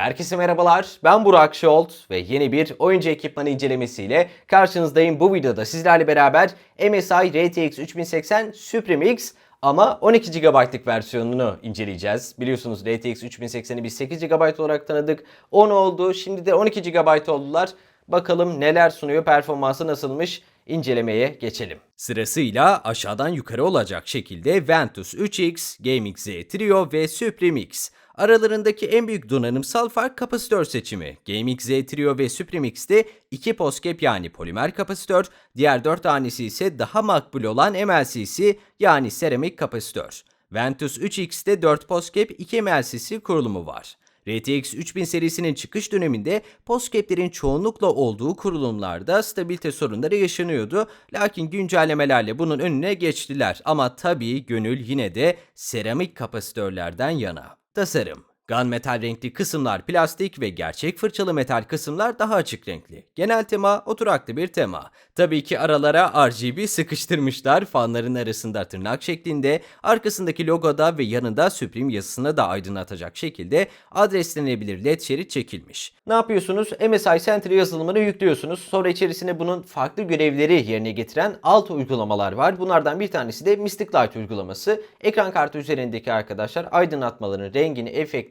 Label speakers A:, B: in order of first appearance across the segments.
A: Herkese merhabalar. Ben Burak Şolt ve yeni bir oyuncu ekipmanı incelemesiyle karşınızdayım. Bu videoda sizlerle beraber MSI RTX 3080 Supreme X ama 12 GB'lık versiyonunu inceleyeceğiz. Biliyorsunuz RTX 3080'i biz 8 GB olarak tanıdık. 10 oldu. Şimdi de 12 GB oldular. Bakalım neler sunuyor, performansı nasılmış incelemeye geçelim. Sırasıyla aşağıdan yukarı olacak şekilde Ventus 3X, Gaming Z Trio ve Supreme X. Aralarındaki en büyük donanımsal fark kapasitör seçimi. Gaming Z Trio ve Supreme X'te 2 POSCAP yani polimer kapasitör, diğer 4 tanesi ise daha makbul olan MLCC yani seramik kapasitör. Ventus 3X'te 4 POSCAP 2 MLCC kurulumu var. RTX 3000 serisinin çıkış döneminde POSCAP'lerin çoğunlukla olduğu kurulumlarda stabilite sorunları yaşanıyordu. Lakin güncellemelerle bunun önüne geçtiler. Ama tabii gönül yine de seramik kapasitörlerden yana. Tasarım Gunmetal renkli kısımlar plastik ve gerçek fırçalı metal kısımlar daha açık renkli. Genel tema oturaklı bir tema. Tabii ki aralara RGB sıkıştırmışlar. Fanların arasında tırnak şeklinde, arkasındaki logoda ve yanında Supreme yazısını da aydınlatacak şekilde adreslenebilir led şerit çekilmiş. Ne yapıyorsunuz? MSI Center yazılımını yüklüyorsunuz. Sonra içerisine bunun farklı görevleri yerine getiren alt uygulamalar var. Bunlardan bir tanesi de Mystic Light uygulaması. Ekran kartı üzerindeki arkadaşlar aydınlatmaların rengini,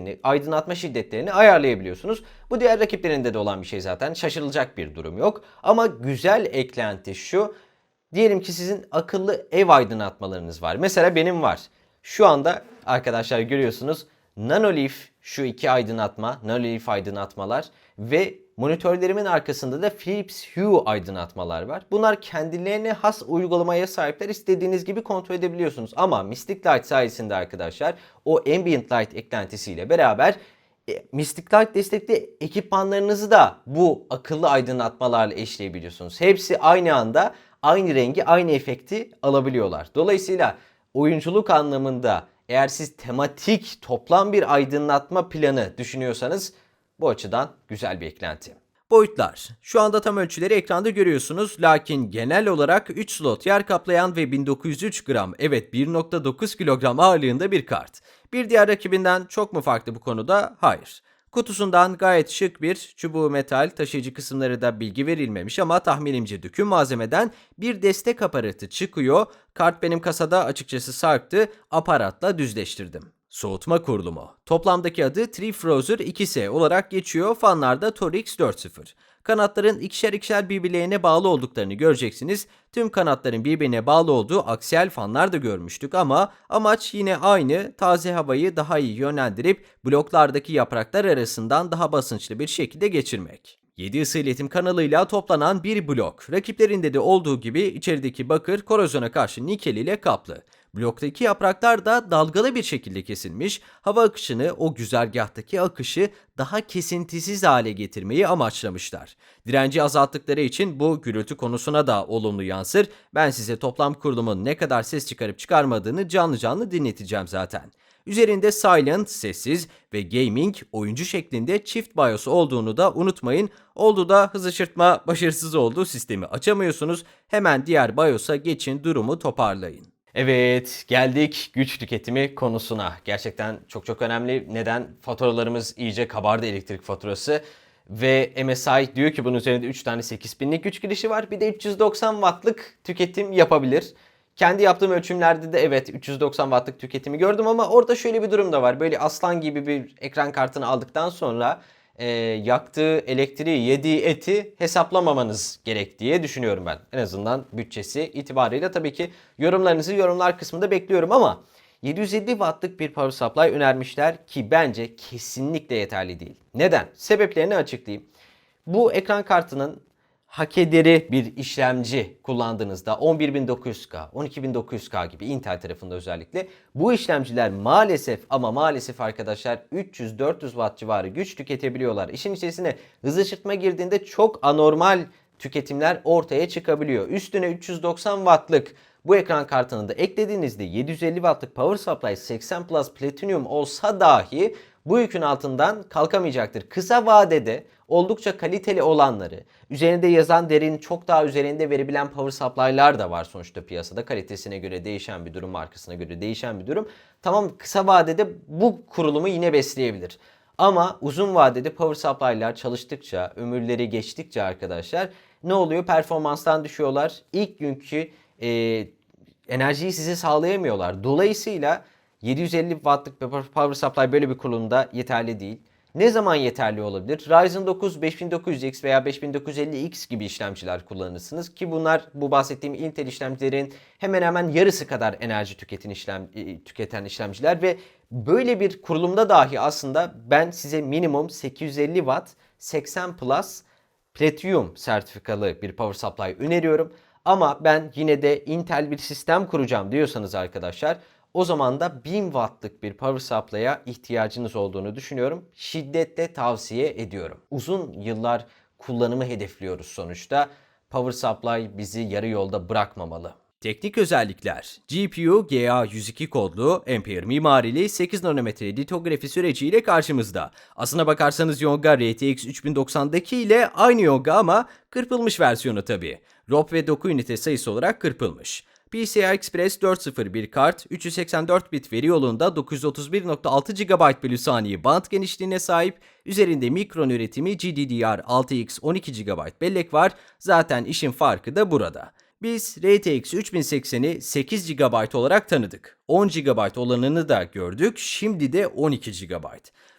A: efektini, aydınlatma şiddetlerini ayarlayabiliyorsunuz. Bu diğer rakiplerinde de olan bir şey zaten. Şaşırılacak bir durum yok. Ama güzel eklenti şu. Diyelim ki sizin akıllı ev aydınlatmalarınız var. Mesela benim var. Şu anda arkadaşlar görüyorsunuz Nanoleaf şu iki aydınlatma, Nanoleaf aydınlatmalar ve monitörlerimin arkasında da Philips Hue aydınlatmalar var. Bunlar kendilerine has uygulamaya sahipler. İstediğiniz gibi kontrol edebiliyorsunuz. Ama Mystic Light sayesinde arkadaşlar o Ambient Light eklentisiyle beraber e, Mystic Light destekli ekipmanlarınızı da bu akıllı aydınlatmalarla eşleyebiliyorsunuz. Hepsi aynı anda aynı rengi, aynı efekti alabiliyorlar. Dolayısıyla oyunculuk anlamında eğer siz tematik toplam bir aydınlatma planı düşünüyorsanız bu açıdan güzel bir eklenti. Boyutlar. Şu anda tam ölçüleri ekranda görüyorsunuz. Lakin genel olarak 3 slot yer kaplayan ve 1903 gram evet 1.9 kilogram ağırlığında bir kart. Bir diğer rakibinden çok mu farklı bu konuda? Hayır. Kutusundan gayet şık bir çubuğu metal taşıyıcı kısımları da bilgi verilmemiş ama tahminimce döküm malzemeden bir destek aparatı çıkıyor. Kart benim kasada açıkçası sarktı aparatla düzleştirdim. Soğutma kurulumu. Toplamdaki adı Trifrozer 2S olarak geçiyor. Fanlarda Torix 4.0. Kanatların ikişer ikişer birbirlerine bağlı olduklarını göreceksiniz. Tüm kanatların birbirine bağlı olduğu aksiyel fanlar da görmüştük ama amaç yine aynı. Taze havayı daha iyi yönlendirip bloklardaki yapraklar arasından daha basınçlı bir şekilde geçirmek. 7 ısı iletim kanalıyla toplanan bir blok. Rakiplerinde de olduğu gibi içerideki bakır korozyona karşı nikel ile kaplı. Bloktaki yapraklar da dalgalı bir şekilde kesilmiş, hava akışını o güzergahtaki akışı daha kesintisiz hale getirmeyi amaçlamışlar. Direnci azalttıkları için bu gürültü konusuna da olumlu yansır. Ben size toplam kurulumun ne kadar ses çıkarıp çıkarmadığını canlı canlı dinleteceğim zaten. Üzerinde Silent, sessiz ve Gaming oyuncu şeklinde çift BIOS olduğunu da unutmayın. Oldu da hız ışırtma başarısız olduğu sistemi açamıyorsunuz. Hemen diğer BIOS'a geçin durumu toparlayın. Evet geldik güç tüketimi konusuna. Gerçekten çok çok önemli. Neden? Faturalarımız iyice kabardı elektrik faturası. Ve MSI diyor ki bunun üzerinde 3 tane 8000'lik güç girişi var. Bir de 390 wattlık tüketim yapabilir. Kendi yaptığım ölçümlerde de evet 390 wattlık tüketimi gördüm ama orada şöyle bir durum da var. Böyle aslan gibi bir ekran kartını aldıktan sonra e, yaktığı elektriği, yediği eti hesaplamamanız gerek diye düşünüyorum ben. En azından bütçesi itibariyle tabii ki yorumlarınızı yorumlar kısmında bekliyorum ama 750 wattlık bir power supply önermişler ki bence kesinlikle yeterli değil. Neden? Sebeplerini açıklayayım. Bu ekran kartının hak ederi bir işlemci kullandığınızda 11900K, 12900K gibi Intel tarafında özellikle bu işlemciler maalesef ama maalesef arkadaşlar 300-400 Watt civarı güç tüketebiliyorlar. İşin içerisine hız ışıtma girdiğinde çok anormal tüketimler ortaya çıkabiliyor. Üstüne 390 Watt'lık bu ekran kartını da eklediğinizde 750 Watt'lık Power Supply 80 Plus Platinum olsa dahi bu yükün altından kalkamayacaktır. Kısa vadede oldukça kaliteli olanları, üzerinde yazan derin çok daha üzerinde verebilen power supply'lar da var sonuçta piyasada. Kalitesine göre değişen bir durum, markasına göre değişen bir durum. Tamam kısa vadede bu kurulumu yine besleyebilir. Ama uzun vadede power supply'lar çalıştıkça, ömürleri geçtikçe arkadaşlar ne oluyor? Performanstan düşüyorlar. İlk günkü e, enerjiyi size sağlayamıyorlar. Dolayısıyla 750 wattlık bir power supply böyle bir kurulumda yeterli değil. Ne zaman yeterli olabilir? Ryzen 9 5900X veya 5950X gibi işlemciler kullanırsınız ki bunlar bu bahsettiğim Intel işlemcilerin hemen hemen yarısı kadar enerji tüketen işlem e, tüketen işlemciler ve böyle bir kurulumda dahi aslında ben size minimum 850 watt 80 plus Platinum sertifikalı bir power supply öneriyorum. Ama ben yine de Intel bir sistem kuracağım diyorsanız arkadaşlar o zaman da 1000 wattlık bir power supply'a ihtiyacınız olduğunu düşünüyorum. Şiddetle tavsiye ediyorum. Uzun yıllar kullanımı hedefliyoruz sonuçta. Power supply bizi yarı yolda bırakmamalı. Teknik özellikler. GPU GA102 kodlu Ampere mimarili 8 nanometre litografi süreciyle karşımızda. Aslına bakarsanız Yonga RTX 3090'daki ile aynı Yonga ama kırpılmış versiyonu tabi. ROP ve doku ünite sayısı olarak kırpılmış. PCI Express 401 kart, 384 bit veri yolunda 931.6 GB bölü saniye band genişliğine sahip, üzerinde mikron üretimi GDDR6X 12 GB bellek var, zaten işin farkı da burada. Biz RTX 3080'i 8 GB olarak tanıdık. 10 GB olanını da gördük, şimdi de 12 GB.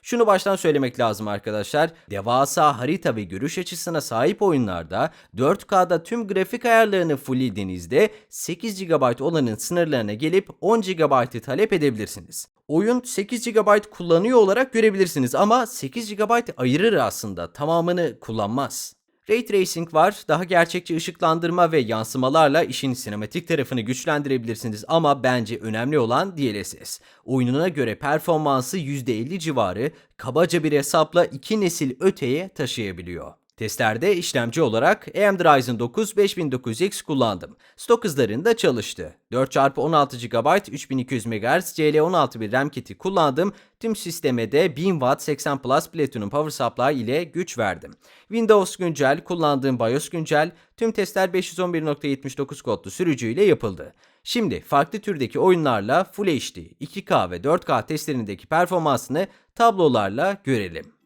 A: Şunu baştan söylemek lazım arkadaşlar. Devasa harita ve görüş açısına sahip oyunlarda 4K'da tüm grafik ayarlarını fulllediğinizde 8 GB olanın sınırlarına gelip 10 GB'ı talep edebilirsiniz. Oyun 8 GB kullanıyor olarak görebilirsiniz ama 8 GB ayırır aslında tamamını kullanmaz. Ray Tracing var. Daha gerçekçi ışıklandırma ve yansımalarla işin sinematik tarafını güçlendirebilirsiniz ama bence önemli olan DLSS. Oyununa göre performansı %50 civarı kabaca bir hesapla 2 nesil öteye taşıyabiliyor. Testlerde işlemci olarak AMD Ryzen 9 5900X kullandım. Stok hızlarında çalıştı. 4x16 GB 3200 MHz CL16 bir RAM kiti kullandım. Tüm sisteme de 1000 Watt 80 Plus Platinum Power Supply ile güç verdim. Windows güncel, kullandığım BIOS güncel, tüm testler 511.79 kodlu sürücüyle yapıldı. Şimdi farklı türdeki oyunlarla Full HD, 2K ve 4K testlerindeki performansını tablolarla görelim.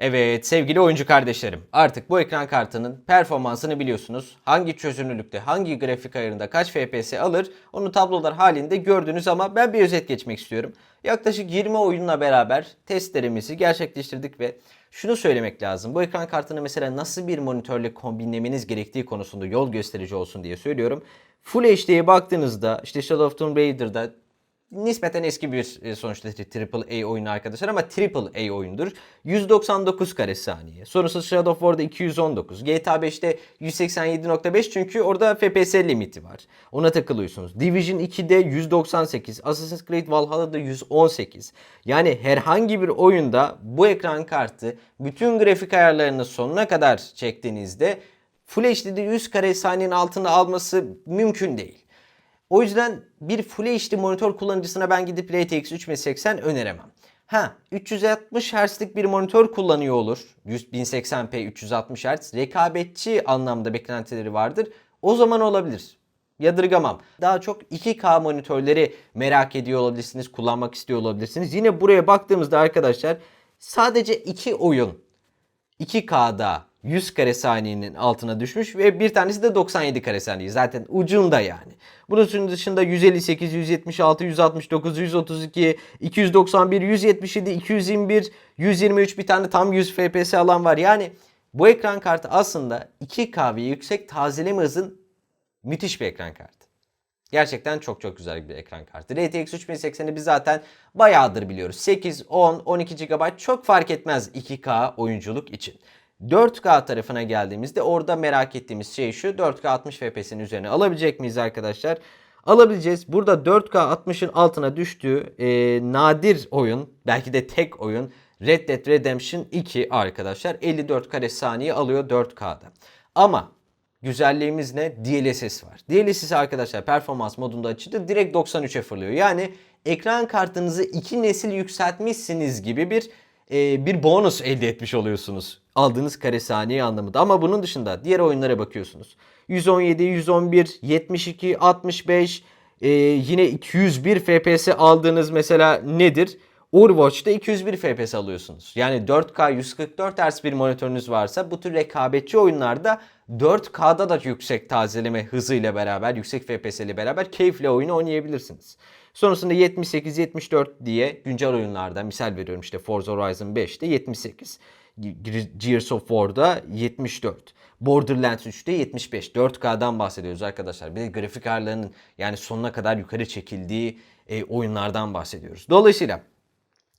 A: Evet sevgili oyuncu kardeşlerim artık bu ekran kartının performansını biliyorsunuz. Hangi çözünürlükte hangi grafik ayarında kaç FPS alır onu tablolar halinde gördünüz ama ben bir özet geçmek istiyorum. Yaklaşık 20 oyunla beraber testlerimizi gerçekleştirdik ve şunu söylemek lazım. Bu ekran kartını mesela nasıl bir monitörle kombinlemeniz gerektiği konusunda yol gösterici olsun diye söylüyorum. Full HD'ye baktığınızda işte Shadow of Tomb Raider'da nispeten eski bir e, sonuçta AAA oyunu arkadaşlar ama AAA oyundur. 199 kare saniye. Sonrası Shadow of War'da 219. GTA 5'te 187.5 çünkü orada FPS limiti var. Ona takılıyorsunuz. Division 2'de 198. Assassin's Creed Valhalla'da 118. Yani herhangi bir oyunda bu ekran kartı bütün grafik ayarlarını sonuna kadar çektiğinizde Full HD'de 100 kare saniyenin altında alması mümkün değil. O yüzden bir Full HD monitör kullanıcısına ben gidip RTX 3080 öneremem. Ha 360 Hz'lik bir monitör kullanıyor olur. 1080p 360 Hz. Rekabetçi anlamda beklentileri vardır. O zaman olabilir. Yadırgamam. Daha çok 2K monitörleri merak ediyor olabilirsiniz, kullanmak istiyor olabilirsiniz. Yine buraya baktığımızda arkadaşlar sadece iki oyun 2K'da 100 kare saniyenin altına düşmüş ve bir tanesi de 97 kare saniye. Zaten ucunda yani. Bunun dışında 158, 176, 169, 132, 291, 177, 221, 123 bir tane tam 100 FPS alan var. Yani bu ekran kartı aslında 2K ve yüksek tazeleme hızın müthiş bir ekran kartı. Gerçekten çok çok güzel bir ekran kartı. RTX 3080'i biz zaten bayağıdır biliyoruz. 8, 10, 12 GB çok fark etmez 2K oyunculuk için. 4K tarafına geldiğimizde orada merak ettiğimiz şey şu 4K 60 FPS'in üzerine alabilecek miyiz arkadaşlar? Alabileceğiz. Burada 4K 60'ın altına düştüğü e, nadir oyun belki de tek oyun Red Dead Redemption 2 arkadaşlar 54 kare saniye alıyor 4K'da. Ama güzelliğimiz ne? DLSS var. DLSS arkadaşlar performans modunda açıldı direkt 93'e fırlıyor. Yani ekran kartınızı iki nesil yükseltmişsiniz gibi bir bir bonus elde etmiş oluyorsunuz. Aldığınız kare saniye anlamında. Ama bunun dışında diğer oyunlara bakıyorsunuz. 117, 111, 72, 65, e, yine 201 FPS aldığınız mesela nedir? Overwatch'ta 201 FPS alıyorsunuz. Yani 4K 144 Hz bir monitörünüz varsa bu tür rekabetçi oyunlarda 4K'da da yüksek tazeleme hızıyla beraber, yüksek FPS ile beraber keyifle oyunu oynayabilirsiniz. Sonrasında 78-74 diye güncel oyunlarda misal veriyorum işte Forza Horizon 5'te 78. Gears of War'da 74. Borderlands 3'te 75. 4K'dan bahsediyoruz arkadaşlar. Bir de grafik ayarlarının yani sonuna kadar yukarı çekildiği e, oyunlardan bahsediyoruz. Dolayısıyla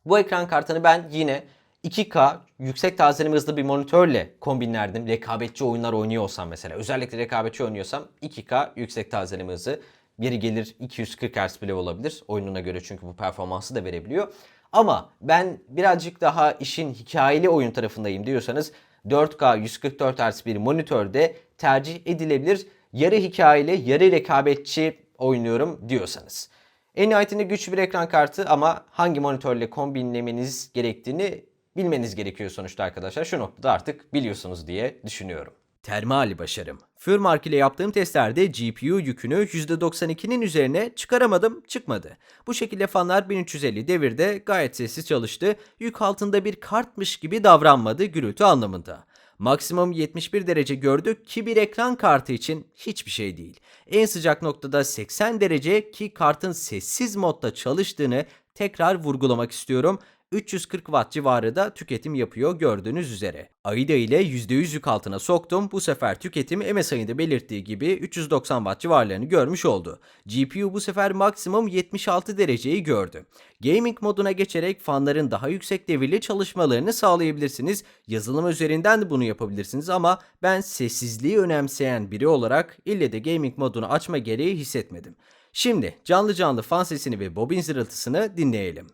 A: bu ekran kartını ben yine 2K yüksek tazeleme hızlı bir monitörle kombinlerdim. Rekabetçi oyunlar oynuyor olsam mesela. Özellikle rekabetçi oynuyorsam 2K yüksek tazeleme hızı. Biri gelir 240 Hz bile olabilir. Oyununa göre çünkü bu performansı da verebiliyor. Ama ben birazcık daha işin hikayeli oyun tarafındayım diyorsanız 4K 144 Hz bir monitörde tercih edilebilir. Yarı hikayeli, yarı rekabetçi oynuyorum diyorsanız. En nihayetinde güçlü bir ekran kartı ama hangi monitörle kombinlemeniz gerektiğini bilmeniz gerekiyor sonuçta arkadaşlar. Şu noktada artık biliyorsunuz diye düşünüyorum. Termal başarım. Furmark ile yaptığım testlerde GPU yükünü %92'nin üzerine çıkaramadım, çıkmadı. Bu şekilde fanlar 1350 devirde gayet sessiz çalıştı. Yük altında bir kartmış gibi davranmadı gürültü anlamında. Maksimum 71 derece gördük ki bir ekran kartı için hiçbir şey değil. En sıcak noktada 80 derece ki kartın sessiz modda çalıştığını tekrar vurgulamak istiyorum 340 watt civarı da tüketim yapıyor gördüğünüz üzere. AIDA ile %100 yük altına soktum. Bu sefer tüketim MSI'de belirttiği gibi 390 watt civarlarını görmüş oldu. GPU bu sefer maksimum 76 dereceyi gördü. Gaming moduna geçerek fanların daha yüksek devirli çalışmalarını sağlayabilirsiniz. Yazılım üzerinden de bunu yapabilirsiniz ama ben sessizliği önemseyen biri olarak ille de gaming modunu açma gereği hissetmedim. Şimdi canlı canlı fan sesini ve bobin zırıltısını dinleyelim.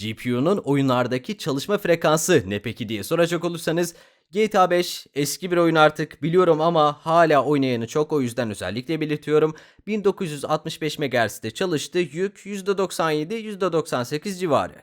A: GPU'nun oyunlardaki çalışma frekansı ne peki diye soracak olursanız GTA 5 eski bir oyun artık biliyorum ama hala oynayanı çok o yüzden özellikle belirtiyorum. 1965 MHz'de çalıştı yük %97-98 civarı.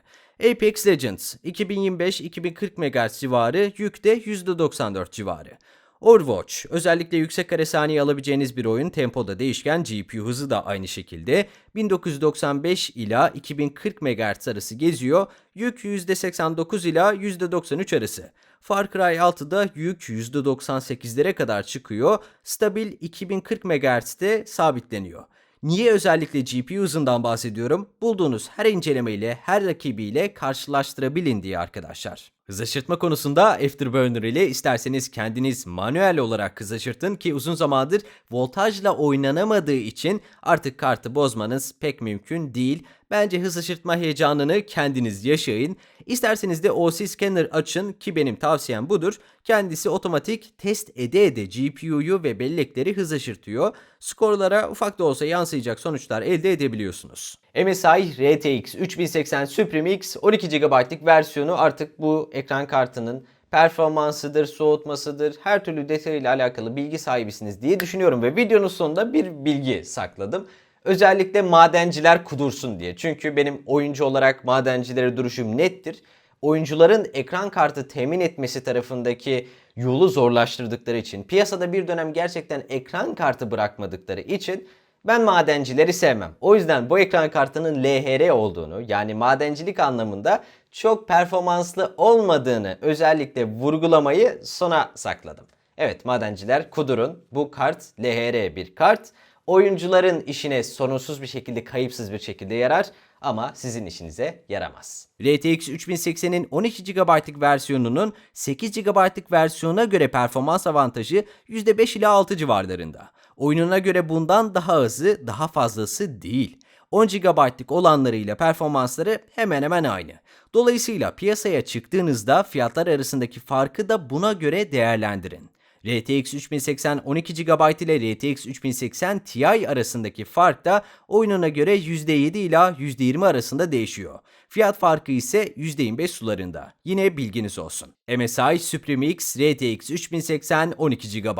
A: Apex Legends 2025-2040 MHz civarı yükte %94 civarı. Overwatch özellikle yüksek kare saniye alabileceğiniz bir oyun tempoda değişken GPU hızı da aynı şekilde 1995 ila 2040 MHz arası geziyor. Yük %89 ila %93 arası. Far Cry 6'da yük %98'lere kadar çıkıyor. Stabil 2040 MHz'de sabitleniyor. Niye özellikle GPU hızından bahsediyorum? Bulduğunuz her inceleme ile her rakibiyle karşılaştırabilin diye arkadaşlar. Hız aşırtma konusunda Afterburner ile isterseniz kendiniz manuel olarak hız aşırtın ki uzun zamandır voltajla oynanamadığı için artık kartı bozmanız pek mümkün değil. Bence hız aşırtma heyecanını kendiniz yaşayın. İsterseniz de OC Scanner açın ki benim tavsiyem budur. Kendisi otomatik test ede ede GPU'yu ve bellekleri hız aşırtıyor. Skorlara ufak da olsa yansıyacak sonuçlar elde edebiliyorsunuz. MSI RTX 3080 Supreme X 12 GB'lık versiyonu artık bu ekran kartının performansıdır, soğutmasıdır, her türlü detayıyla alakalı bilgi sahibisiniz diye düşünüyorum ve videonun sonunda bir bilgi sakladım. Özellikle madenciler kudursun diye. Çünkü benim oyuncu olarak madencilere duruşum nettir. Oyuncuların ekran kartı temin etmesi tarafındaki yolu zorlaştırdıkları için, piyasada bir dönem gerçekten ekran kartı bırakmadıkları için ben madencileri sevmem. O yüzden bu ekran kartının LHR olduğunu yani madencilik anlamında çok performanslı olmadığını özellikle vurgulamayı sona sakladım. Evet madenciler kudurun. Bu kart LHR bir kart. Oyuncuların işine sorunsuz bir şekilde kayıpsız bir şekilde yarar ama sizin işinize yaramaz. RTX 3080'in 12 GB'lık versiyonunun 8 GB'lık versiyona göre performans avantajı %5 ila 6 civarlarında. Oyununa göre bundan daha azı, daha fazlası değil. 10 GB'lık olanlarıyla performansları hemen hemen aynı. Dolayısıyla piyasaya çıktığınızda fiyatlar arasındaki farkı da buna göre değerlendirin. RTX 3080 12 GB ile RTX 3080 Ti arasındaki fark da oyununa göre %7 ila %20 arasında değişiyor. Fiyat farkı ise %25 sularında. Yine bilginiz olsun. MSI Supreme X RTX 3080 12 GB.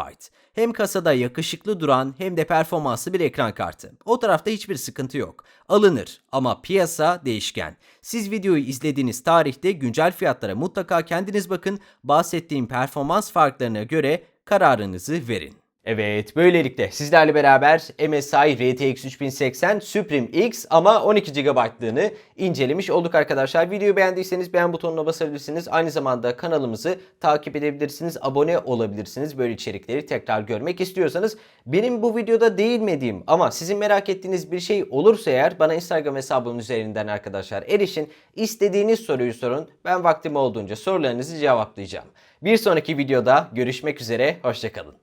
A: Hem kasada yakışıklı duran hem de performanslı bir ekran kartı. O tarafta hiçbir sıkıntı yok. Alınır ama piyasa değişken. Siz videoyu izlediğiniz tarihte güncel fiyatlara mutlaka kendiniz bakın. Bahsettiğim performans farklarına göre kararınızı verin. Evet, böylelikle sizlerle beraber MSI RTX 3080 Supreme X ama 12 GB'lığını incelemiş olduk arkadaşlar. Videoyu beğendiyseniz beğen butonuna basabilirsiniz. Aynı zamanda kanalımızı takip edebilirsiniz, abone olabilirsiniz. Böyle içerikleri tekrar görmek istiyorsanız benim bu videoda değinmediğim ama sizin merak ettiğiniz bir şey olursa eğer bana Instagram hesabım üzerinden arkadaşlar erişin. İstediğiniz soruyu sorun. Ben vaktim olduğunca sorularınızı cevaplayacağım. Bir sonraki videoda görüşmek üzere, hoşçakalın.